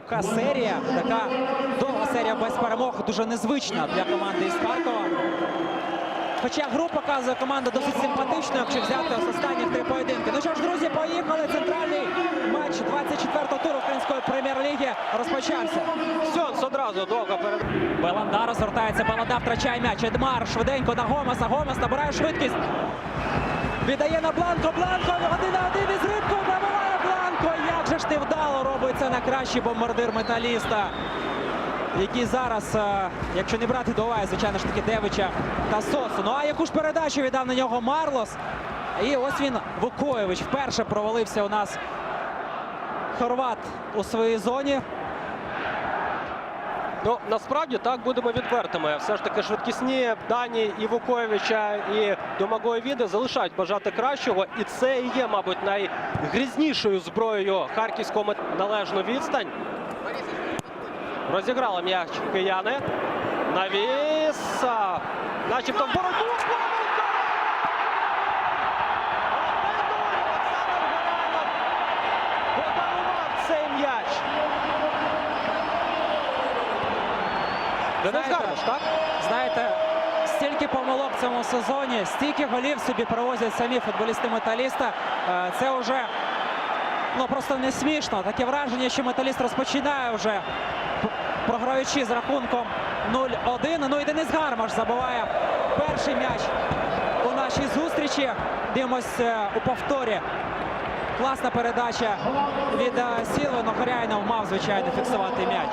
така серія, така довга серія без перемог дуже незвична для команди із Харкова. Хоча гру показує команда досить симпатичною, якщо взяти ось останніх три поєдинки. Ну що ж, друзі, поїхали. Центральний матч 24-го туру Української прем'єр-ліги розпочався. Сьонс одразу довго перед. Беланда розвертається, Беланда втрачає м'яч. Едмар швиденько на Гомеса. Гомес набирає швидкість. Віддає на Бланко. Бланко один на один із рибкою пробиває вдало робиться на кращий бомбардир металіста. Який зараз, е, якщо не брати до уваги, звичайно ж таки Девича та Сосу. Ну а яку ж передачу віддав на нього Марлос. І ось він Вукоєвич вперше провалився у нас Хорват у своїй зоні. Ну насправді так будемо відвертими. Все ж таки швидкісні дані і Вукоєвича, і Домагої Віде залишають бажати кращого. І це і є, мабуть, найгрізнішою зброєю харківського належну відстань. Розіграли м'яч кияни. Навіс. Начебто в боротьбу. Помилка! Подарував цей м'яч. Денис Знаєте, Гармаш, так? Знаєте, стільки помилок в цьому сезоні, стільки голів собі привозять самі футболісти металіста. Е, Це вже ну, просто не смішно. Таке враження, що металіст розпочинає вже програючи з рахунком 0-1. Ну і Денис Гармаш забиває перший м'яч у нашій зустрічі. Дивимось е, у повторі. Класна передача від е, Сілви. но Хоряйнов мав, звичайно, фіксувати м'яч.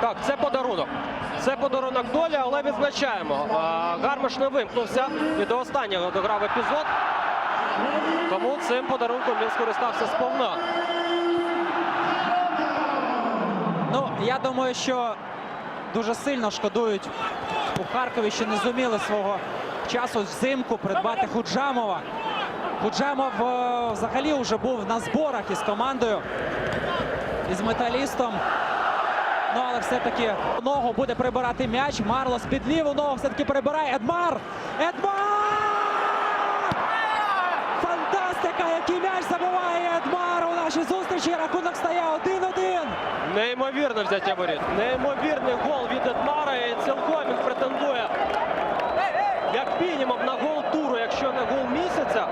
Так, це подарунок. Це подарунок долі, але відзначаємо. Гармаш не вимкнувся і до останнього дограв епізод. Тому цим подарунком він скористався сповна. Ну, я думаю, що дуже сильно шкодують у Харкові, що не зуміли свого часу взимку придбати Худжамова. Худжамов е, взагалі вже був на зборах із командою, із металістом. Ну, але все-таки ногу буде прибирати м'яч. Марлос під ліву ногу все-таки прибирає. Едмар! Едмар! Фантастика! Який м'яч забиває Едмар у нашій зустрічі. Рахунок стає 1-1. Неймовірне взяття воріт. Неймовірний гол від Едмара і цілком він претендує. Як мінімум на гол туру, якщо не гол місяця.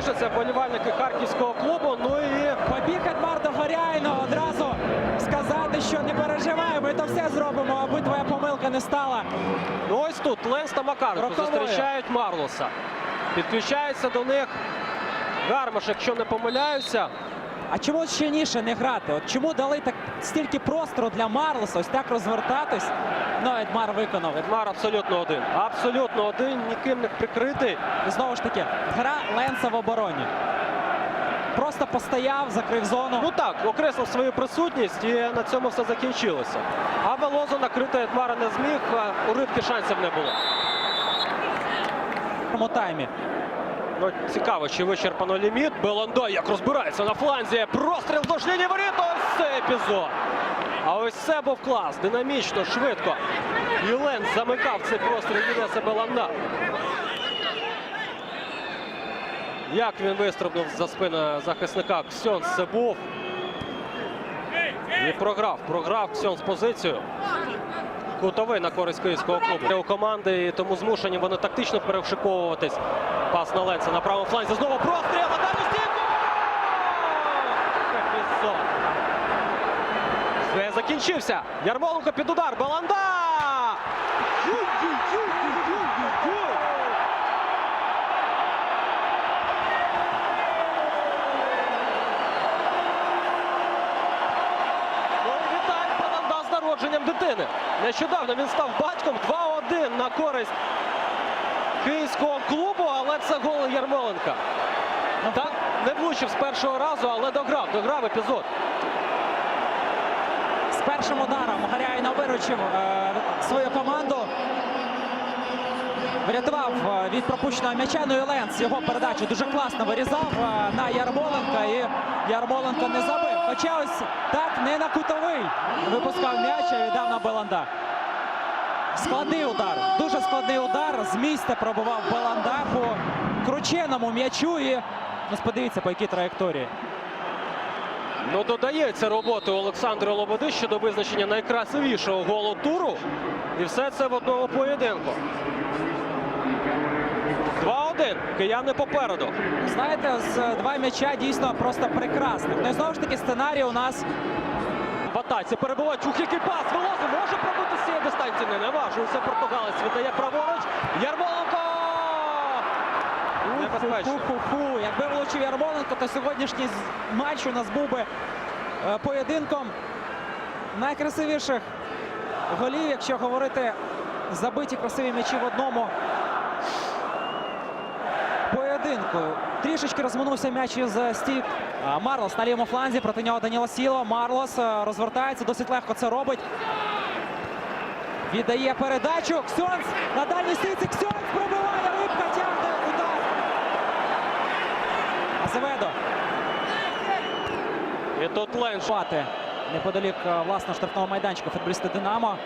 Тішаться вболівальники харківського клубу. Ну і Побіг Едварда Горяйна одразу сказати, що не переживай, ми то все зробимо, аби твоя помилка не стала. Ну, ось тут Ленс та Макаренко зустрічають Марлоса. Підключається до них Гармаш, якщо не помиляюся. А чому щільніше не грати? От чому дали так стільки простору для Марлоса, ось так розвертатись? Ну, Едмар виконав. Едмар абсолютно один. Абсолютно один, ніким не прикритий. І знову ж таки, гра Ленса в обороні. Просто постояв, закрив зону. Ну так, окреслив свою присутність і на цьому все закінчилося. А Велозо накрити Едмара не зміг, а у рибки шансів не було. в цьому таймі. Ну, цікаво, чи вичерпано ліміт. Белондо як розбирається на фланзі. Простріл до лінії воріт. Ось цей епізод. А ось це був клас. Динамічно, швидко. І замикав цей простріл Юнеса Беланда. Як він вистрибнув за спину захисника Ксьонс це був. І програв. Програв Ксьонс позицію. Кутовий на користь київського клубу. У команди і тому змушені вони тактично перешиковуватись. Пас на Ленса на правому фланзі. Знову простріл. Далі! Епізод. Все закінчився. Ярмоленко під удар. Баланда! Ю-ю-ю-ю-ю-ю-ю. Ну, і Віталій Баланда з народженням дитини. Нещодавно він став батьком 2-1 на користь київського клубу, але це гол Ярмоленка. Так, не влучив з першого разу, але дограв, дограв епізод. З першим ударом Гаряйна виручив е, свою команду. Врятував е, від пропущеного м'яча. Ну і Ленс його передачу дуже класно вирізав е, на Ярмоленка. І Ярмоленко не забив. Хоча ось так не на кутовий випускав м'яч і віддав на Беланда. Складний удар. Дуже складний удар. З місця пробував Беланда по крученому м'ячу. І ну, подивіться, по якій траєкторії. Ну, додається роботи Олександру Лободи щодо визначення найкрасивішого голу туру. І все це в одному поєдинку. 2-1. Кияни попереду. Знаєте, з е, два м'яча дійсно просто прекрасних. Ну і знову ж таки сценарій у нас В атаці перебуває Чух, який пас. Велозу може пробити з цієї дистанції. Не наважується португалець. Віддає праворуч. Ярмоленко! Небезпечно. Фу-фу-фу. Якби влучив Ярмоленко, то сьогоднішній матч у нас був би е, поєдинком найкрасивіших голів, якщо говорити забиті красиві м'ячі в одному поєдинку. Трішечки розминувся м'яч із е, стійк. А, Марлос на лівому фланзі, проти нього Даніло Сіло. Марлос е, розвертається, досить легко це робить. Віддає передачу. Ксьонс на дальній стійці. Ксьонс пробиває. Рибка тягне удар. Азеведо. І тут Ленш. Неподалік е, власного штрафного майданчика футболісти Динамо.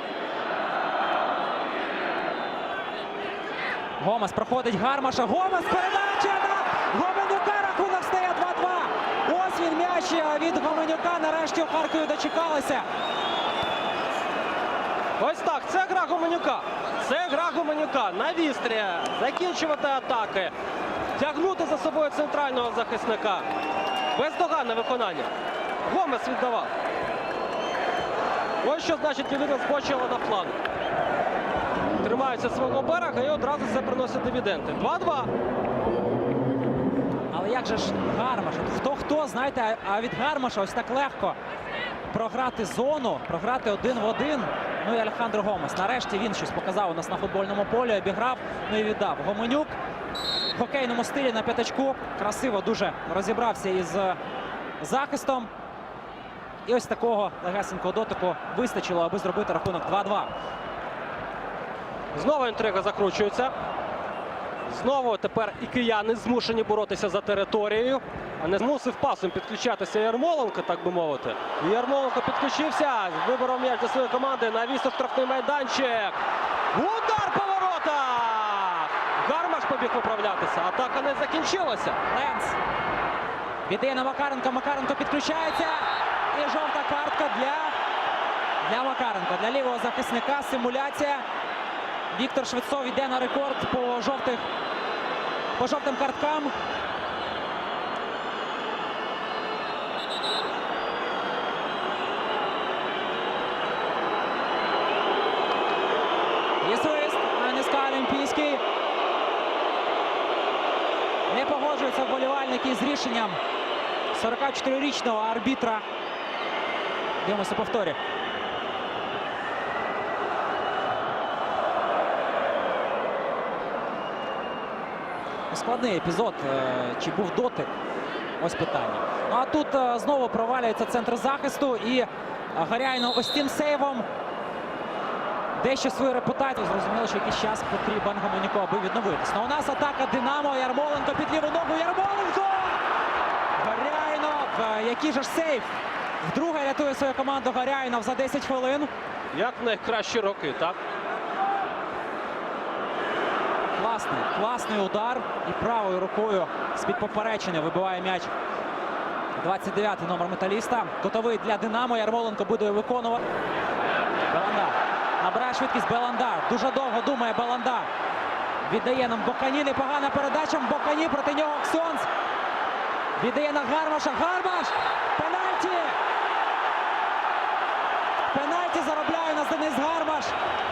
Гомес проходить Гармаша. Гомес передача на Гоменюка. Рахунок стає 2-2. Ось він м'яч від Гоменюка. Нарешті у Харкові дочекалися. Ось так, це гра Гуменюка. Це гра Гуменюка. На вістрі. Закінчувати атаки. Тягнути за собою центрального захисника. Бездоганне виконання. Гомес віддавав. Ось що значить людина збочила на фланг. Тримаються свого берега і одразу це приносить дивіденди. 2-2. Але як же ж Гармаш? Хто хто, знаєте, а від Гармаша ось так легко програти зону, програти один в один. Ну і Алехандро Гомес. Нарешті він щось показав у нас на футбольному полі, обіграв, ну і віддав. Гоменюк в хокейному стилі на п'ятачку. Красиво дуже розібрався із е, захистом. І ось такого легесенького дотику вистачило, аби зробити рахунок 2-2. Знову інтрига закручується. Знову тепер і кияни змушені боротися за територією. А не змусив пасом підключатися Ярмоленко, так би мовити. Ярмоленко підключився. Виборов м'яч для своєї команди на вісу штрафний майданчик. Удар по воротах! Гармаш побіг виправлятися. Атака не закінчилася. Ленс. Віддає на Макаренко. Макаренко підключається. І жовта картка для, для Макаренка. Для лівого захисника. Симуляція. Віктор Швецов йде на рекорд по жовтих по жовтим карткам. Є свист на НСК Олімпійський. Не погоджуються вболівальники з рішенням 44-річного арбітра. Дивимося повторі. Складний епізод. Е, Чи був дотик? Ось питання. Ну а тут е, знову провалюється центр захисту і е, Гаряйно ось цим сейвом дещо свою репутацію. Зрозуміло, що якийсь час потрібен Гомоніку, аби відновитись. Ну, у нас атака Динамо. Ярмоленко під ліву ногу. Ярмоленко! Гаряйнов. Е, Який же ж сейв? Вдруге рятує свою команду Гаряйнов за 10 хвилин. Як найкращі роки, так? Класний, класний удар. І правою рукою з-під поперечини вибиває м'яч. 29-й номер металіста. Готовий для Динамо. Ярмоленко буде виконувати. Беланда. Набирає швидкість Беланда. Дуже довго думає Беланда. Віддає нам Бокані. Непогана передача. Бокані проти нього Ксьонс. Віддає на Гармаша. Гармаш! Пенальті! Пенальті заробляє нас Денис Гармаш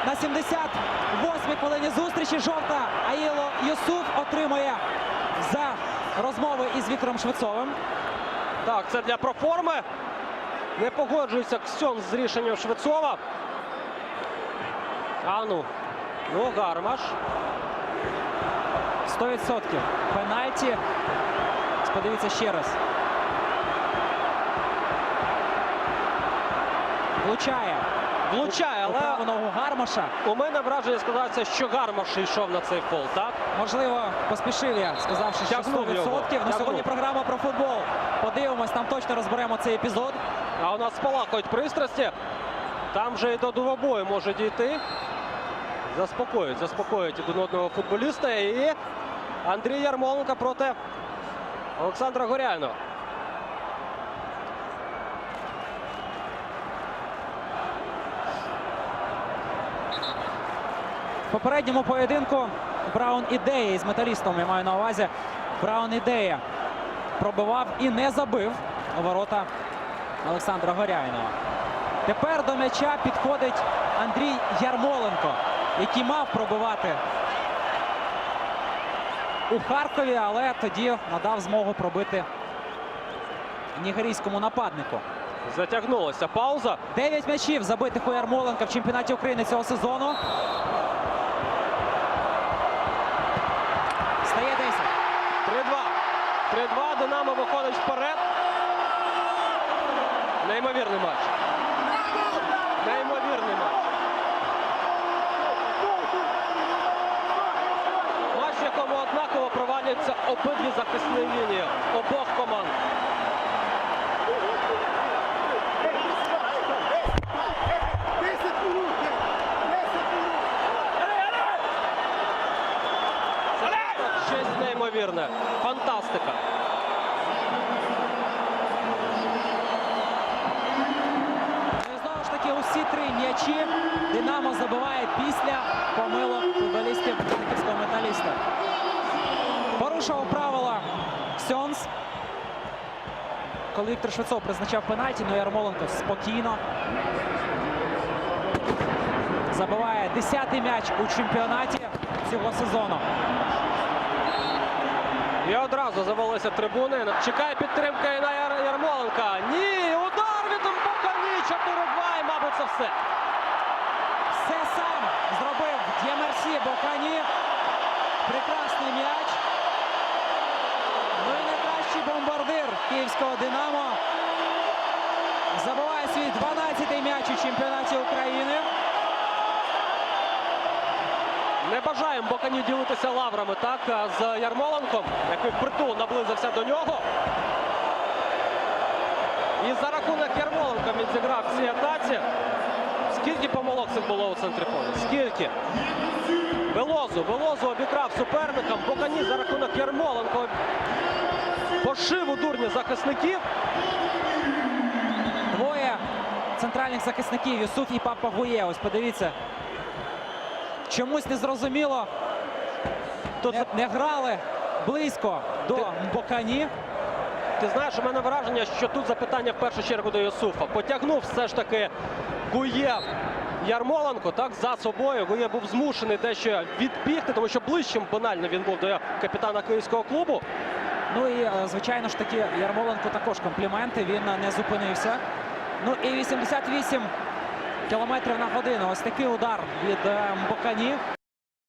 на 78-й хвилині зустрічі. Жовта Аїло Юсуф отримує за розмови із Віктором Швецовим. Так, це для проформи. Не погоджується Ксьон з рішенням Швецова. А ну, ну Гармаш. 100% пенальті. Подивіться ще раз. Влучає. Влучає, але праву ногу Гармаша. у мене враження складається, що Гармаш йшов на цей фол, так? Можливо, поспішив я, сказавши, що 100%. Тягнув його, Ну, тягнув. сьогодні програма про футбол. Подивимось, там точно розберемо цей епізод. А у нас спалахують пристрасті. Там вже і до двобою може дійти. Заспокоюють, заспокоюють один одного футболіста. І Андрій Ярмоленко проти Олександра Горяйного. Попередньому поєдинку Браун ідея із металістом, я маю на увазі. Браун ідея пробивав і не забив у ворота Олександра Горяйнова. Тепер до м'яча підходить Андрій Ярмоленко, який мав пробивати у Харкові, але тоді надав змогу пробити нігерійському нападнику. Затягнулася пауза. Дев'ять м'ячів забитих у Ярмоленка в чемпіонаті України цього сезону. 3-2. 3-2. Динамо виходить вперед. Неймовірний матч. Неймовірний матч. Матч, якому однаково провалюються обидві захисні лінії обох команд. Неймовірне. Фантастика. І знову ж таки усі три м'ячі Динамо забиває після помилок футболістів харківського металіста. Порушував правила Ксьонс. Коли Віктор Швецов призначав пенальті, ну Ярмоленко спокійно забиває 10-й м'яч у чемпіонаті цього сезону. І одразу завелися трибуни. Чекає підтримка і на Яр- Ярмоленка. Ні, удар від Мбукані. 4-2 і, мабуть, це все. Все сам зробив Д'ємерсі Бокані. Прекрасний м'яч. Ну і найкращий бомбардир київського Динамо. Забиває свій 12-й м'яч у чемпіонаті України. Не бажаємо Бокані ділитися лаврами так з Ярмоленком, який впритул наблизився до нього. І за рахунок Ярмоленка він зіграв цій атаці. Скільки помилок цих було у центрі поля? Скільки? Велозу, Велозу обікрав суперникам. Бокані за рахунок Ярмоленка пошив у дурні захисників. Двоє центральних захисників Юсуф і Папа Гує. Ось подивіться. Чомусь незрозуміло. Тут Не, не грали близько до Бокані. Ти знаєш, у мене враження, що тут запитання в першу чергу до Юсуфа. Потягнув все ж таки Гуєв Ярмоленко так за собою. Гуєв був змушений дещо відбігти, тому що ближчим банально він був до капітана київського клубу. Ну і е, звичайно ж таки Ярмоленко також компліменти. Він е, не зупинився. Ну і 88 кілометрів на годину. Ось такий удар від е, Mbokani.